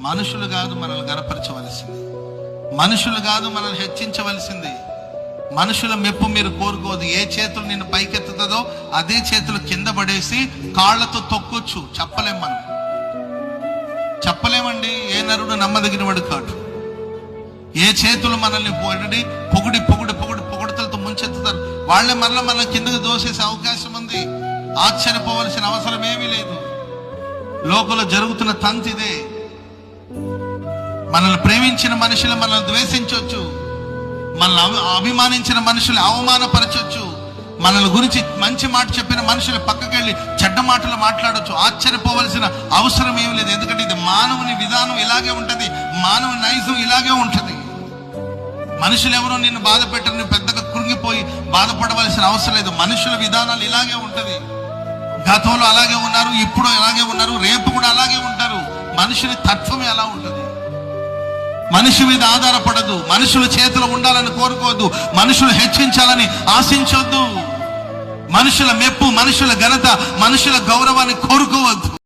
మనుషులు కాదు మనల్ని గనపరచవలసింది. మనుషులు కాదు మనల్ని హెచ్చించవలసింది. మనుషుల మెప్పు మీరు కోరుకోదు ఏ చేతులు నిన్ను పైకెత్తుతుందో అదే చేతులు కింద పడేసి కాళ్ళతో తొక్కొచ్చు. చెప్పలేం మనం. చెప్పలేమండి. ఏ నరుడు నమ్మదగిన వాడు కాడు. ఏ చేతులు మనల్ని పొగిడి పొగిడి పొగిడి పొగిడి పొగడతలతో ముంచెత్తుతారు. వాళ్ళే మరలా మనం కిందకు దోసేసే అవకాశం ఉంది. ఆశ్చర్యపోవలసిన అవసరం ఏమీ లేదు. లోపల జరుగుతున్న తంతిదే ఇదే. మనల్ని ప్రేమించిన మనుషులు మనల్ని ద్వేషించవచ్చు మనల్ని అభిమానించిన మనుషులు అవమానపరచవచ్చు మనల్ని గురించి మంచి మాట చెప్పిన మనుషులు పక్కకెళ్ళి చెడ్డ మాటలు మాట్లాడచ్చు. ఆశ్చర్యపోవలసిన అవసరం ఏమి లేదు. ఎందుకంటే ఇది మానవుని విధానం ఇలాగే ఉంటుంది. మానవుని నైజం ఇలాగే ఉంటుంది. మనుషులు ఎవరో నిన్ను బాధ పెట్టరు. నువ్వు పెద్దగా కృంగిపోయి బాధపడవలసిన అవసరం లేదు. మనుషుల విధానాలు ఇలాగే ఉంటుంది. గతంలో అలాగే ఉన్నారు ఇప్పుడు అలాగే ఉన్నారు రేపు కూడా అలాగే ఉంటారు. మనుషుని తత్వం ఎలా ఉంటుంది. మనిషి మీద ఆధారపడదు. మనుషుల చేతిలో ఉండాలని కోరుకోవద్దు. మనుషులు హెచ్చించాలని ఆశించొద్దు. మనుషుల మెప్పు మనుషుల ఘనత మనుషుల గౌరవాన్ని కోరుకోవద్దు.